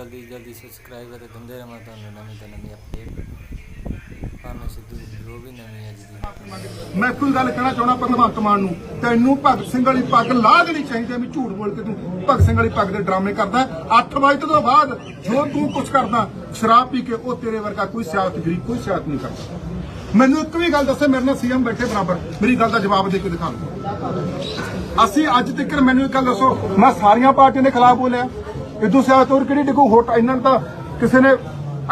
ਜਲਦੀ ਜਲਦੀ ਸਬਸਕ੍ਰਾਈਬ ਕਰ, ਦਿੰਦੇ ਰਹਾਂ ਤੁਹਾਨੂੰ ਨਵੀਂ ਤੋਂ ਨਵੀਂ ਅਪਡੇਟ ਭਾਵੇਂ ਸਿੱਧੂ ਜੋ ਵੀ ਨਵੀਂ ਅੱਜ ਦੀ। ਮੈਂ ਕੋਈ ਗੱਲ ਕਹਿਣਾ ਚਾਹਣਾ ਭਗਵੰਤ ਮਾਨ ਨੂੰ, ਤੈਨੂੰ ਭਗਤ ਸਿੰਘ ਵਾਲੀ ਪੱਗ ਲਾ ਦੇਣੀ ਚਾਹੀਦੀ ਵੀ ਝੂਠ ਬੋਲ ਕੇ ਤੂੰ ਭਗਤ ਸਿੰਘ ਵਾਲੀ ਪੱਗ ਦੇ ਡਰਾਮੇ ਕਰਦਾ 8 ਵਜੇ ਤੋਂ ਬਾਅਦ ਜੋ ਤੂੰ ਕੁਝ ਕਰਦਾ, ਸ਼ਰਾਬ ਪੀ ਕੇ ਉਹ ਤੇਰੇ ਵਰਗਾ ਕੋਈ ਸਿਆਸਤਗਰੀ ਕੋਈ ਸਿਆਸਤ ਨਹੀਂ ਕਰਦਾ। ਮੈਨੂੰ ਇੱਕ ਵੀ ਗੱਲ ਦੱਸੇ, ਮੇਰੇ ਨਾਲ ਸੀਐਮ ਬੈਠੇ ਬਰਾਬਰ। ਮੇਰੀ ਗੱਲ ਦਾ ਜਵਾਬ ਦੇ ਕੇ ਦਿਖਾ ਦਿਓ। ਅਸੀਂ ਅੱਜ ਤੱਕ ਮੈਨੂੰ ਇੱਕ ਗੱਲ ਦੱਸੋ, ਮੈਂ ਸਾਰੀਆਂ ਪਾਰਟੀਆਂ ਦੇ ਖਿਲਾਫ ਬੋਲਿਆ। ਇਦੋਂ ਸਿਆਸਤ ਹੋਰ ਕਿਹੜੀ ਡਿਗੋ ਹੋਟ ਇਹਨਾਂ ਨੂੰ ਤਾਂ ਕਿਸੇ ਨੇ,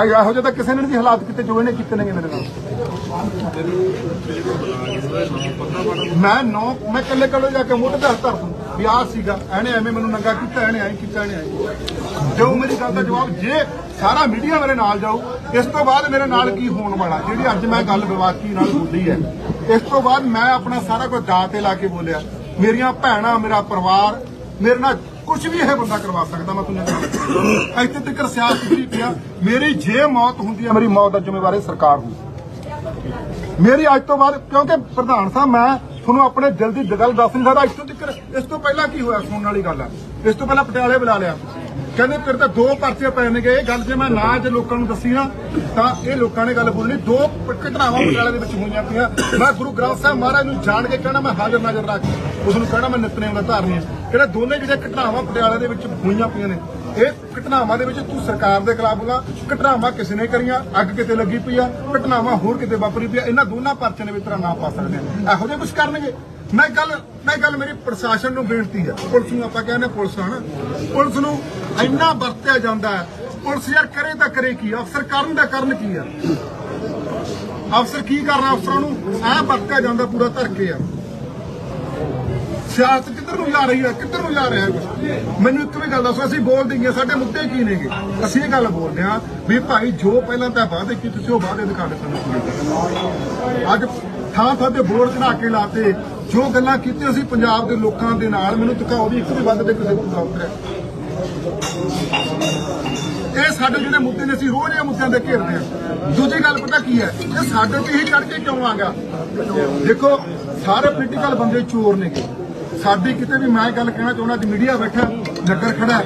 ਇਹੋ ਜਿਹਾ ਤਾਂ ਕਿਸੇ ਨੇ ਨਹੀਂ ਹਾਲਾਤ ਕੀਤੇ ਜੋ ਇਹਨੇ ਕੀਤੇ ਨੇਗੇ ਮੇਰੇ ਨਾਲ। ਮੈਂ ਨੌ, ਮੈਂ ਕੱਲੇ ਕੱਲੇ ਜਾ ਕੇ ਮੋਢੇ ਤੇ ਹੱਥ ਧਰ ਦੂੰ ਵੀ ਆਹ ਸੀਗਾ, ਇਹਨੇ ਐਵੇਂ ਮੈਨੂੰ ਨੰਗਾ ਕੀਤਾ, ਇਹਨੇ ਐਂ ਕੀਤਾ, ਇਹਨੇ ਐਂ ਜੋ ਮੇਰੀ ਗੱਲ ਦਾ ਜਵਾਬ, ਜੇ ਸਾਰਾ ਮੀਡੀਆ ਮੇਰੇ ਨਾਲ ਜਾਊ, ਇਸ ਤੋਂ ਬਾਅਦ ਮੇਰੇ ਨਾਲ ਕੀ ਹੋਣ ਵਾਲਾ? ਜਿਹੜੀ ਅੱਜ ਮੈਂ ਗੱਲ ਵਿਵਾਕੀ ਨਾਲ ਬੋਲੀ ਹੈ, ਇਸ ਤੋਂ ਬਾਅਦ ਮੈਂ ਆਪਣਾ ਸਾਰਾ ਕੁਝ ਦਾਅ ਤੇ ਲਾ ਕੇ ਬੋਲਿਆ। ਮੇਰੀਆਂ ਭੈਣਾਂ, ਮੇਰਾ ਪਰਿਵਾਰ, ਮੇਰੇ ਨਾਲ ਕੁਝ ਵੀ ਇਹ ਬੰਦਾ ਕਰਵਾ ਸਕਦਾ, ਮੈਂ ਤੁਹਾਨੂੰ ਇੱਥੇ ਤੱਕ ਸਿਆਸਤ ਵੀ ਪਿਆ। ਮੇਰੀ ਜੇ ਮੌਤ ਹੁੰਦੀ ਹੈ, ਮੇਰੀ ਮੌਤ ਦਾ ਜ਼ਿੰਮੇਵਾਰ ਇਹ ਸਰਕਾਰ ਹੋਊ ਮੇਰੀ ਅੱਜ ਤੋਂ ਬਾਅਦ, ਕਿਉਂਕਿ ਪ੍ਰਧਾਨ ਸਾਹਿਬ, ਮੈਂ ਤੁਹਾਨੂੰ ਆਪਣੇ ਦਿਲ ਦੀ ਗੱਲ ਦੱਸ ਨਹੀਂ ਸਕਦਾ। ਇੱਥੋਂ ਤੱਕ, ਇਸ ਤੋਂ ਪਹਿਲਾਂ ਕੀ ਹੋਇਆ ਸੁਣਨ ਵਾਲੀ ਗੱਲ ਆ? ਇਸ ਤੋਂ ਪਹਿਲਾਂ ਪਟਿਆਲੇ ਬੁਲਾ ਲਿਆ। ਕਹਿੰਦੇ ਫਿਰ ਤਾਂ ਦੋ ਪਰਚੇ ਪੈ ਨੇਗੇ ਇਹ ਗੱਲ ਜੇ ਮੈਂ ਨਾ ਅੱਜ ਲੋਕਾਂ ਨੂੰ ਦੱਸੀ ਨਾ, ਤਾਂ ਇਹ ਲੋਕਾਂ ਨੇ ਗੱਲ ਬੋਲਣੀ। ਦੋ ਘਟਨਾਵਾਂ ਪਟਿਆਲੇ ਦੇ ਵਿੱਚ ਹੋਈਆਂ ਪਈਆਂ। ਮੈਂ ਗੁਰੂ ਗ੍ਰੰਥ ਸਾਹਿਬ ਮਹਾਰਾਜ ਨੂੰ ਜਾਣ ਕੇ ਕਹਿਣਾ, ਮੈਂ ਹਾਜ਼ਰ ਨਾਜ਼ਰ ਰੱਖ ਉਸ ਨੂੰ ਕਹਿਣਾ, ਮੈਂ ਨਿਤਨੇਮ ਦਾ ਧਾਰਨੀ ਹੈ। ਕਿਹੜੇ ਦੋਨੇ ਜਿਹੜੇ ਘਟਨਾਵਾਂ ਪਟਿਆਲੇ ਦੇ ਵਿੱਚ ਹੋਈਆਂ ਪਈਆਂ ਨੇ, ਇਹ ਘਟਨਾਵਾਂ ਦੇ ਵਿੱਚ ਤੂੰ ਸਰਕਾਰ ਦੇ ਖਿਲਾਫ ਹੋਗਾ, ਘਟਨਾਵਾਂ ਕਿਸੇ ਨੇ ਕਰੀਆਂ, ਅੱਗ ਕਿਤੇ ਲੱਗੀ ਪਈ ਆ, ਘਟਨਾਵਾਂ ਹੋਰ ਕਿਤੇ ਵਾਪਰੀ ਪਈ ਆ, ਇਹਨਾਂ ਦੋਨਾਂ ਪਰਚੇ ਦੇ ਵਿੱਚ ਤੇਰਾ ਨਾਮ ਪਾ ਸਕਦੇ ਆ। ਇਹੋ ਜਿਹਾ ਕੁਝ ਕਰਨਗੇ? ਮੈਂ ਗੱਲ ਮੈਂ ਗੱਲ ਮੇਰੀ ਪ੍ਰਸ਼ਾਸਨ ਨੂੰ ਬੇਨਤੀ ਆ, ਪੁਲਿਸ ਨੂੰ ਆਪਾਂ ਕਹਿੰਦੇ ਪੁਲਿਸ ਆ ਪੁਲਿਸ ਨੂੰ ਇੰਨਾ ਵਰਤਿਆ ਜਾਂਦਾ ਹੈ, ਪੁਲਿਸ ਯਾਰ ਕਰੇ ਤਾਂ ਕਰੇ ਕੀ ਅਫਸਰ ਕਰਨ ਦਾ ਕਰਨ ਕੀ ਆ? ਅਫਸਰ ਕੀ ਕਰਨਾ ਅਫਸਰਾਂ ਨੂੰ? ਐ ਵਰਤਿਆ ਜਾਂਦਾ ਪੂਰਾ ਧਰਕੇ ਆ। ਸਿਆਸਤ ਕਿੱਧਰ ਨੂੰ ਜਾ ਰਹੀ ਹੈ, ਕਿੱਧਰ ਨੂੰ ਜਾ ਰਿਹਾ ਹੈ ਮੈਨੂੰ ਇੱਕ ਵੀ ਗੱਲ ਦੱਸੋ, ਅਸੀਂ ਬੋਲਦੇ ਹਾਂ ਸਾਡੇ ਮੁੱਦੇ ਕੀ ਨੇਗੇ? ਅਸੀਂ ਇਹ ਗੱਲ ਬੋਲਦੇ ਹਾਂ ਵੀ ਭਾਈ ਜੋ ਪਹਿਲਾਂ ਤਾਂ ਵਾਅਦੇ ਕੀਤੇ ਤੁਸੀਂ ਉਹ ਵਾਅਦੇ ਦਿਖਾ ਦੇ ਸਾਨੂੰ। ਅੱਜ ਥਾਂ ਥਾਂ ਤੇ ਬੋਰਡ ਚੜਾ ਕੇ ਲਾਤੇ, ਜੋ ਗੱਲਾਂ ਕੀਤੀਆਂ ਸੀ ਪੰਜਾਬ ਦੇ ਲੋਕਾਂ ਦੇ ਨਾਲ, ਮੈਨੂੰ ਦਿਖਾਓ ਵੀ ਇੱਕ ਵੀ ਵੱਧ ਤੇ ਕਿਸੇ ਨੂੰ ਉਤਰਿਆ ਇਹ ਸਾਡੇ ਜਿਹੜੇ ਮੁੱਦੇ ਨੇ, ਅਸੀਂ ਰੋਜ਼ ਇਹ ਮੁੱਦਿਆਂ ਦੇ ਘੇਰਦੇ ਹਾਂ। ਦੂਜੀ ਗੱਲ ਪਤਾ ਕੀ ਹੈ, ਇਹ ਸਾਡੇ ਤੇ ਹੀ ਚੜ ਕੇ ਕਿਉਂ ਆ ਗਿਆ? ਦੇਖੋ, ਸਾਰੇ ਪੋਲੀਟੀਕਲ ਬੰਦੇ ਚੋਰ ਨੇਗੇ। ਸਾਡੀ ਕਿਤੇ ਵੀ ਮੈਂ ਗੱਲ ਕਹਿਣਾ ਚਾਹੁੰਦਾ ਅੱਜ ਮੀਡੀਆ ਬੈਠਾ, ਨਗਰ ਖੜਾ।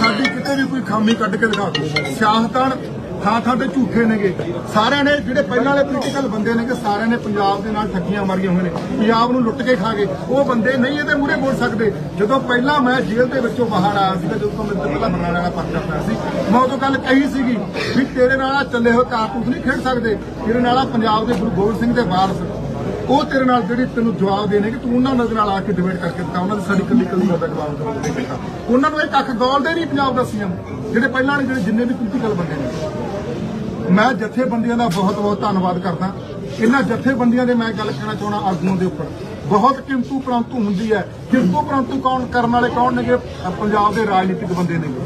ਸਾਡੀ ਕਿਤੇ ਵੀ ਕੋਈ ਖਾਮੀ ਕੱਢ ਕੇ ਦਿਖਾ ਦਿਓ। ਸਿਆਸਤਦਾਨ ਥਾਂ ਥਾਂ ਤੇ ਝੂਠੇ ਨੇਗੇ। ਸਾਰਿਆਂ ਨੇ ਜਿਹੜੇ ਪਹਿਲਾਂ ਵਾਲੇ ਪੋਲੀਟੀਕਲ ਬੰਦੇ ਨੇਗੇ, ਸਾਰਿਆਂ ਨੇ ਪੰਜਾਬ ਦੇ ਨਾਲ ਠੱਗੀਆਂ ਮਾਰੀਆਂ ਹੋਈਆਂ ਨੇ। ਪੰਜਾਬ ਨੂੰ ਲੁੱਟ ਕੇ ਖਾ ਗਏ। ਉਹ ਬੰਦੇ ਨਹੀਂ ਇਹਦੇ ਮੂਹਰੇ ਬੋਲ ਸਕਦੇ। ਜਦੋਂ ਪਹਿਲਾਂ ਮੈਂ ਜੇਲ੍ਹ ਦੇ ਵਿੱਚੋਂ ਬਾਹਰ ਆਇਆ ਸੀ ਜਦੋਂ ਮੈਂ ਮੇਰੇ ਤੋਂ ਪਹਿਲਾਂ ਬਰਨਾਲੇ ਵਾਲਾ ਪਰਚਾ ਪਿਆ ਸੀ, ਮੈਂ ਉਦੋਂ ਗੱਲ ਕਹੀ ਸੀਗੀ ਵੀ ਤੇਰੇ ਨਾਲ ਚੱਲੇ ਹੋ ਕਾਰਤੂਸ ਨਹੀਂ ਖੇਡ ਸਕਦੇ। ਤੇਰੇ ਨਾਲ ਪੰਜਾਬ ਦੇ ਗੁਰੂ ਗੋਬਿੰਦ ਸਿੰਘ ਦੇ ਵਾਰਸ ਉਹ ਤੇਰੇ ਨਾਲ ਜਿਹੜੇ ਤੈਨੂੰ ਜਵਾਬ ਦੇਣੇ ਕਿ ਤੂੰ ਉਹਨਾਂ ਦੇ ਨਾਲ ਆ ਕੇ ਡਿਬੇਟ ਕਰਕੇ ਦਿੱਤਾ, ਉਹਨਾਂ ਦੀ ਸਾਡੀ ਕੱਲੀ ਕੱਲੀ ਗੱਲ ਦਾ ਜਵਾਬ ਦੇ ਦਿੱਤਾ ਉਹਨਾਂ ਨੂੰ ਇਹ ਕੱਖ ਗੋਲਦੇ ਨਹੀਂ ਪੰਜਾਬ ਦਾ ਸੀਐਮ, ਜਿਹੜੇ ਪਹਿਲਾਂ ਵਾਲੇ ਜਿਹੜੇ ਜਿੰਨੇ ਵੀ ਪੋਲੀਟੀਕਲ ਬੰਦੇ ਨੇ। ਮੈਂ ਜਥੇਬੰਦੀਆਂ ਦਾ ਬਹੁਤ ਬਹੁਤ ਧੰਨਵਾਦ ਕਰਦਾ। ਇਹਨਾਂ ਜਥੇਬੰਦੀਆਂ ਦੇ ਮੈਂ ਗੱਲ ਕਹਿਣਾ ਚਾਹਣਾ ਆਗੂਆਂ ਦੇ ਉੱਪਰ। ਬਹੁਤ ਕਿੰਤੂ ਪਰੰਤੂ ਹੁੰਦੀ ਹੈ। ਕਿੰਤੂ ਪਰੰਤੂ ਕੌਣ ਕਰਨ ਵਾਲੇ ਕੌਣ ਨੇਗੇ ਪੰਜਾਬ ਦੇ ਰਾਜਨੀਤਿਕ ਬੰਦੇ ਨੇਗੇ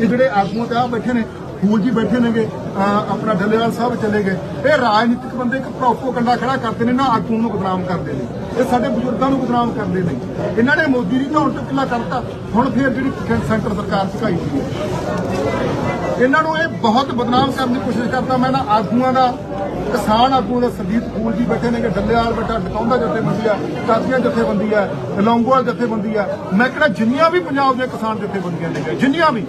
ਇਹ ਜਿਹੜੇ ਆਗੂਆਂ ਤੇ ਬੈਠੇ ਨੇ ਫੂਲ ਜੀ ਬੈਠੇ ਨੇਗੇ ਆਪਣਾ ਡੱਲੇਵਾਲ ਸਾਹਿਬ ਚਲੇ ਗਏ। ਇਹ ਰਾਜਨੀਤਿਕ ਬੰਦੇ ਇੱਕ ਪ੍ਰੋਪੋਗੰਡਾ ਖੜਾ ਕਰਦੇ ਨੇ, ਨਾ ਆਗੂ ਨੂੰ ਬਦਨਾਮ ਕਰਦੇ ਨੇ। ਇਹ ਸਾਡੇ ਬਜ਼ੁਰਗਾਂ ਨੂੰ ਬਦਨਾਮ ਕਰਦੇ ਨੇ। ਇਹਨਾਂ ਨੇ ਮੋਦੀ ਦੀ ਧੌਣ ਤੋਂ ਕਿਲਾ ਕਰਤਾ। ਹੁਣ ਫਿਰ ਜਿਹੜੀ ਸੈਂਟਰ ਸਰਕਾਰ ਝੁਕਾਈ ਹੋਈ ਹੈ। ਇਹਨਾਂ ਨੂੰ ਇਹ ਬਹੁਤ ਬਦਨਾਮ ਕਰਨ ਦੀ ਕੋਸ਼ਿਸ਼ ਕਰਦਾ। ਮੈਂ ਨਾ ਆਗੂਆਂ ਦਾ, ਕਿਸਾਨ ਆਗੂ ਦਾ ਸੰਦੀਪ ਫੂਲ ਜੀ ਬੈਠੇ ਨੇ ਕਿ ਡੱਲੇਵਾਲ ਬੈਠਾ, ਡਕਾਉਂਦਾ ਜਥੇਬੰਦੀ ਆ। ਕਾਦੀਆਂ ਜਥੇਬੰਦੀ ਆ, ਲੌਂਗੋਵਾਲ ਜਥੇਬੰਦੀ ਆ। ਮੈਂ ਕਿਹੜਾ ਜਿੰਨੀਆਂ ਵੀ ਪੰਜਾਬ ਦੇ ਕਿਸਾਨ ਜਥੇਬੰਦੀਆਂ ਨੇ ਜਿੰਨੀਆਂ ਵੀ।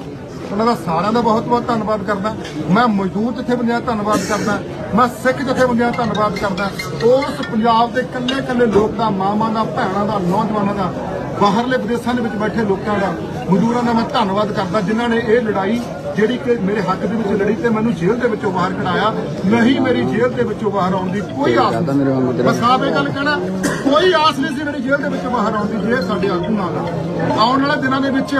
ਉਹਨਾਂ ਦਾ ਸਾਰਿਆਂ ਦਾ ਬਹੁਤ ਬਹੁਤ ਧੰਨਵਾਦ ਕਰਦਾ। ਮੈਂ ਮਜ਼ਦੂਰ ਜਥੇਬੰਦੀਆਂ ਦਾ ਧੰਨਵਾਦ ਕਰਦਾ। ਮੈਂ ਸਿੱਖ ਜਥੇਬੰਦੀਆਂ ਦਾ ਧੰਨਵਾਦ ਕਰਦਾ। ਉਸ ਪੰਜਾਬ ਦੇ ਕੱਲੇ ਕੱਲੇ ਲੋਕ ਦਾ ਮਾਵਾਂ ਦਾ ਭੈਣਾਂ ਦਾ ਨੌਜਵਾਨਾਂ ਦਾ ਬਾਹਰਲੇ ਵਿਦੇਸ਼ਾਂ ਦੇ ਵਿੱਚ ਬੈਠੇ ਲੋਕਾਂ ਦਾ ਮਜ਼ਦੂਰਾਂ ਦਾ ਮੈਂ ਧੰਨਵਾਦ ਕਰਦਾ ਜਿਨ੍ਹਾਂ ਨੇ ਇਹ ਲੜਾਈ ਜਿਹੜੀ ਕਿ ਮੇਰੇ ਹੱਕ ਦੇ ਵਿੱਚ ਲੜੀ ਤੇ ਮੈਨੂੰ ਜੇਲ੍ਹ ਦੇ ਵਿੱਚੋਂ ਬਾਹਰ ਕਢਾਇਆ ਨਹੀਂ ਮੇਰੀ ਜੇਲ੍ਹ ਦੇ ਵਿੱਚੋਂ ਬਾਹਰ ਆਉਣ ਦੀ ਕੋਈ ਆਸ ਨਹੀਂ। ਬਸ ਆਪ ਇਹ ਗੱਲ ਕਹਿਣਾ ਕੋਈ ਆਸ ਨਹੀਂ ਸੀ ਮੇਰੀ ਜੇਲ੍ਹ ਦੇ ਵਿੱਚੋਂ ਬਾਹਰ ਆਉਣ ਦੀ ਜੇ ਸਾਡੇ ਆਗੂ ਨਾਲ। ਆਉਣ ਵਾਲੇ ਦਿਨਾਂ ਦੇ ਵਿੱਚ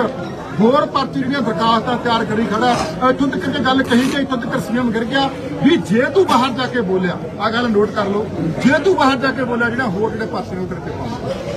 ਹੋਰ ਪਰਚੀ ਜਿਹੜੀਆਂ ਦਰਖਾਸਤਾਂ ਤਿਆਰ ਕਰੀ ਖੜਾ ਇੱਥੋਂ ਤੱਕ ਜੇ ਗੱਲ ਕਹੀ ਕਿ ਇੱਥੋਂ ਤੱਕ ਸੀਐਮ ਗਿਰ ਗਿਆ। ਵੀ ਜੇ ਤੂੰ ਬਾਹਰ ਜਾ ਕੇ ਬੋਲਿਆ ਆ ਗੱਲ ਨੋਟ ਕਰ ਲਓ। ਜੇ ਤੂੰ ਬਾਹਰ ਜਾ ਕੇ ਬੋਲਿਆ, ਜਿਹੜਾ ਹੋਰ ਜਿਹੜੇ ਪਾਸੇ ਨੂੰ ਤੇਰੇ ਤੇ ਪਾਉਂਦਾ